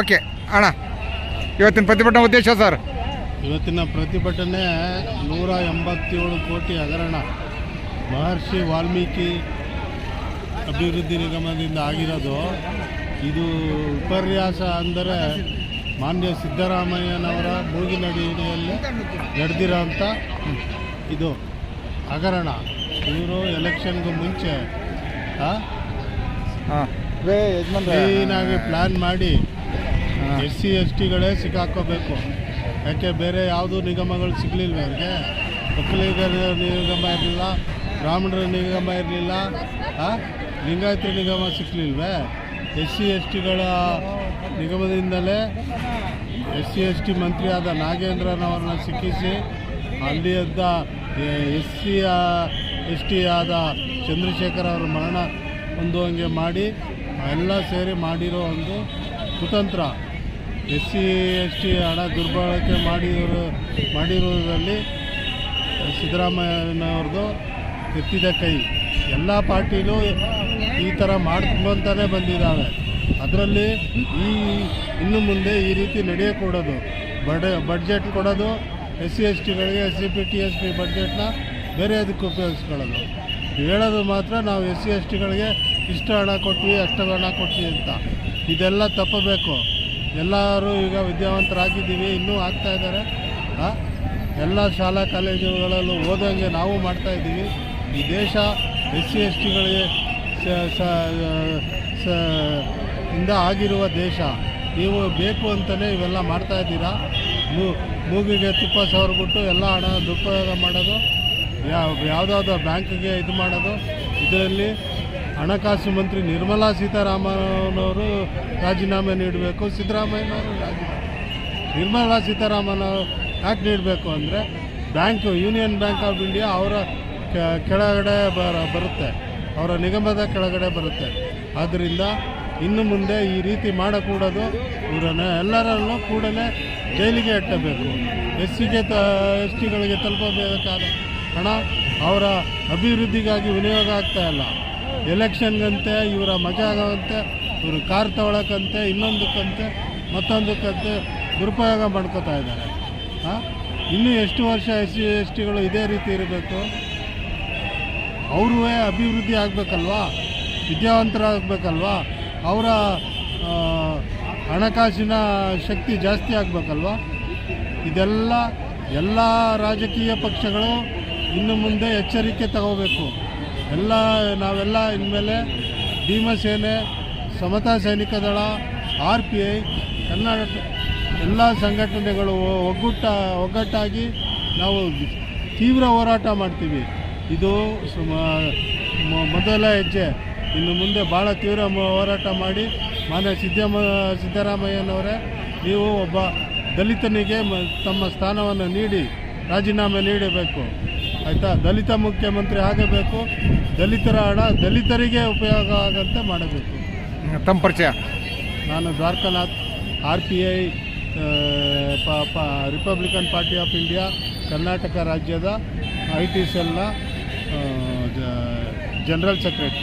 Okay ಅಣ್ಣ. ಇವತ್ತಿನ ಪ್ರತಿಭಟನೆ ಉದ್ದೇಶ ಸರ್ ಇವತ್ತಿನ ಪ್ರತಿಭಟನೆ ನೂರ ಎಂಬತ್ತೇಳು ಕೋಟಿ ಹಗರಣ. ಮಹರ್ಷಿ ವಾಲ್ಮೀಕಿ ಅಭಿವೃದ್ಧಿ ನಿಗಮದಿಂದ ಆಗಿರೋದು. ಇದು ವಿಪರ್ಯಾಸ ಅಂದರೆ ಮಾನ್ಯ ಸಿದ್ದರಾಮಯ್ಯನವರ ಮೂಗಿನಡಿಯಲ್ಲಿ ನಡೆದಿರೋಂಥ ಇದು ಹಗರಣ. ಇವರು ಎಲೆಕ್ಷನ್ಗೂ ಮುಂಚೆ ಹಾಂ ಹಾಂ. ಕ್ಲೀನಾಗಿ ಪ್ಲ್ಯಾನ್ ಮಾಡಿ ಎಸ್ ಸಿ ಎಸ್ ಟಿಗಳೇ ಸಿಕ್ಕಾಕೋಬೇಕು ಯಾಕೆ ಬೇರೆ ಯಾವುದೂ ನಿಗಮಗಳು ಸಿಗಲಿಲ್ಲ ಅವ್ರಿಗೆ? ಒಕ್ಕಲಿಗರ ನಿಗಮ ಇರಲಿಲ್ಲ, ಬ್ರಾಹ್ಮಣರ ನಿಗಮ ಇರಲಿಲ್ಲ ಲಿಂಗಾಯತ ನಿಗಮ ಸಿಕ್ಕಲಿಲ್ವೇ ಎಸ್ ಸಿ ಎಸ್ ಟಿಗಳ ನಿಗಮದಿಂದಲೇ ಎಸ್ ಸಿ ಎಸ್ ಟಿ ಮಂತ್ರಿಯಾದ ನಾಗೇಂದ್ರನವ್ರನ್ನ ಸಿಕ್ಕಿಸಿ ಅಲ್ಲಿಯದ್ದ ಎಸ್ ಸಿ ಎಸ್ ಟಿ ಆದ ಚಂದ್ರಶೇಖರ್ ಅವರ ಮರಣ ಹೊಂದುವಂಗೆ ಮಾಡಿ, ಎಲ್ಲ ಸೇರಿ ಮಾಡಿರೋ ಒಂದು ಕುತಂತ್ರ. ಎಸ್ ಸಿ ಎಸ್ ಟಿ ಹಣ ದುರ್ಬಳಕೆ ಮಾಡಿರೋ ಮಾಡಿರುವುದರಲ್ಲಿ ಸಿದ್ದರಾಮಯ್ಯನವ್ರದ್ದು ಎತ್ತಿದ ಕೈ. ಎಲ್ಲ ಪಾರ್ಟಿಲೂ ಈ ಥರ ಮಾಡ್ಕೊಂತಾನೆ ಬಂದಿದ್ದಾವೆ. ಅದರಲ್ಲಿ ಈ ಇನ್ನು ಮುಂದೆ ಈ ರೀತಿ ನಡೆಯಕೂಡೋದು. ಬಡ, ಬಡ್ಜೆಟ್ ಕೊಡೋದು S C S ಟಿಗಳಿಗೆ S C P, T, S P ಬಡ್ಜೆಟ್ನ ಬೇರೆ ಅದಕ್ಕೆ ಉಪಯೋಗಿಸ್ಕೊಳ್ಳೋದು. ಹೇಳೋದು ಮಾತ್ರ ನಾವು ಎಸ್ ಸಿ ಎಸ್ ಟಿಗಳಿಗೆ ಇಷ್ಟು ಹಣ ಕೊಟ್ವಿ ಅಷ್ಟು ಹಣ ಕೊಟ್ವಿ ಅಂತ. ಇದೆಲ್ಲ ತಪ್ಪಬೇಕು. ಎಲ್ಲರೂ ಈಗ ವಿದ್ಯಾವಂತರಾಗಿದ್ದೀವಿ, ಇನ್ನೂ ಆಗ್ತಾ ಇದ್ದಾರೆ. ಎಲ್ಲ ಶಾಲಾ ಕಾಲೇಜುಗಳಲ್ಲೂ ಓದಂಗೆ ನಾವು ಮಾಡ್ತಾ ಇದ್ದೀವಿ. ಈ ದೇಶ ಎಸ್ ಸಿ ಎಸ್ ಟಿಗಳಿಗೆ ಇಂದ ಆಗಿರುವ ದೇಶ. ನೀವು ಬೇಕು ಅಂತಲೇ ಇವೆಲ್ಲ ಮಾಡ್ತಾ ಇದ್ದೀರಾ? ಮೂ, ಮೂಗಿಗೆ ತುಪ್ಪ ಸವರ್ಬಿಟ್ಟು ಎಲ್ಲ ಹಣ ದುರುಪಯೋಗ ಮಾಡೋದು ಯಾವ ಯಾವುದಾದ್ರು ಬ್ಯಾಂಕ್ಗೆ ಇದು ಮಾಡೋದು, ಇದರಲ್ಲಿ ಹಣಕಾಸು ಮಂತ್ರಿ ನಿರ್ಮಲಾ ಸೀತಾರಾಮನವರು ರಾಜೀನಾಮೆ ನೀಡಬೇಕು, ಸಿದ್ದರಾಮಯ್ಯನವರು ರಾಜೀನಾಮೆ ನಿರ್ಮಲಾ ಸೀತಾರಾಮನ್ ಯಾಕೆ ನೀಡಬೇಕು ಅಂದರೆ bank, union bank of India ಅವರ ಕೆಳಗಡೆ ಬರ ಬರುತ್ತೆ. ಅವರ ನಿಗಮದ ಕೆಳಗಡೆ ಬರುತ್ತೆ. ಆದ್ದರಿಂದ ಇನ್ನು ಮುಂದೆ ಈ ರೀತಿ ಮಾಡಕೂಡದು ಇವರನ್ನು ಎಲ್ಲರಲ್ಲೂ ಕೂಡಲೇ ಜೈಲಿಗೆ ಎಟ್ಟಬೇಕು ಎಸ್ ಸಿಗೆ ತ ಎಸ್ ಟಿಗಳಿಗೆ ತಲುಪಬೇಕಾದ ಹಣ ಅವರ ಅಭಿವೃದ್ಧಿಗಾಗಿ ವಿನಿಯೋಗ ಆಗ್ತಾ ಇಲ್ಲ. ಎಲೆಕ್ಷನ್ಗಂತೆ, ಇವರ ಮಜಾಗಂತೆ, ಇವರು ಕಾರ್ ತಗೊಳಕ್ಕಂತೆ, ಇನ್ನೊಂದಕ್ಕಂತೆ, ಮತ್ತೊಂದಕ್ಕಂತೆ ದುರುಪಯೋಗ ಮಾಡ್ಕೋತಾ ಇದ್ದಾರೆ. ಹಾಂ ಇನ್ನೂ ಎಷ್ಟು ವರ್ಷ ಎಸ್ ಸಿ, ಎಸ್ ಟಿಗಳು ಇದೇ ರೀತಿ ಇರಬೇಕು? ಅವ್ರೂ ಅಭಿವೃದ್ಧಿ ಆಗಬೇಕಲ್ವಾ? ವಿದ್ಯಾವಂತರಾಗಬೇಕಲ್ವಾ? ಅವರ ಹಣಕಾಸಿನ ಶಕ್ತಿ ಜಾಸ್ತಿ ಆಗಬೇಕಲ್ವಾ? ಇದೆಲ್ಲ ಎಲ್ಲ ರಾಜಕೀಯ ಪಕ್ಷಗಳು ಇನ್ನು ಮುಂದೆ ಎಚ್ಚರಿಕೆ ತಗೋಬೇಕು. ಎಲ್ಲ, ನಾವೆಲ್ಲ ಇನ್ಮೇಲೆ ಭೀಮಸೇನೆ ಸಮತಾ ಸೈನಿಕ ದಳ, ಆರ್ ಪಿ ಐ ಕರ್ನಾಟಕ ಎಲ್ಲ ಸಂಘಟನೆಗಳು ಒಗ್ಗಟ್ಟ, ಒಗ್ಗಟ್ಟಾಗಿ ನಾವು ತೀವ್ರ ಹೋರಾಟ ಮಾಡ್ತೀವಿ. ಇದು ಮೊದಲ ಹೆಜ್ಜೆ. ಇನ್ನು ಮುಂದೆ ಭಾಳ ತೀವ್ರ ಹೋರಾಟ ಮಾಡಿ ಮಾನ್ಯ ಸಿದ್ದಮ್ಮ, ಸಿದ್ದರಾಮಯ್ಯನವರೇ, ನೀವು ಒಬ್ಬ ದಲಿತನಿಗೆ ತಮ್ಮ ಸ್ಥಾನವನ್ನು ನೀಡಿ, ರಾಜೀನಾಮೆ ನೀಡಬೇಕು. ಆಯಿತಾ? ದಲಿತ ಮುಖ್ಯಮಂತ್ರಿ ಆಗಬೇಕು ದಲಿತರ ಹಣ ದಲಿತರಿಗೆ ಉಪಯೋಗ ಆಗಂತೆ ಮಾಡಬೇಕು. ತಮ್ಮ ಪರಿಚಯ. ನಾನು Dwarakanath R P I Republican party of India Karnataka ರಾಜ್ಯದ ಐ ಟಿ ಸೆಲ್ನ ಜನರಲ್ ಸೆಕ್ರೆಟರಿ.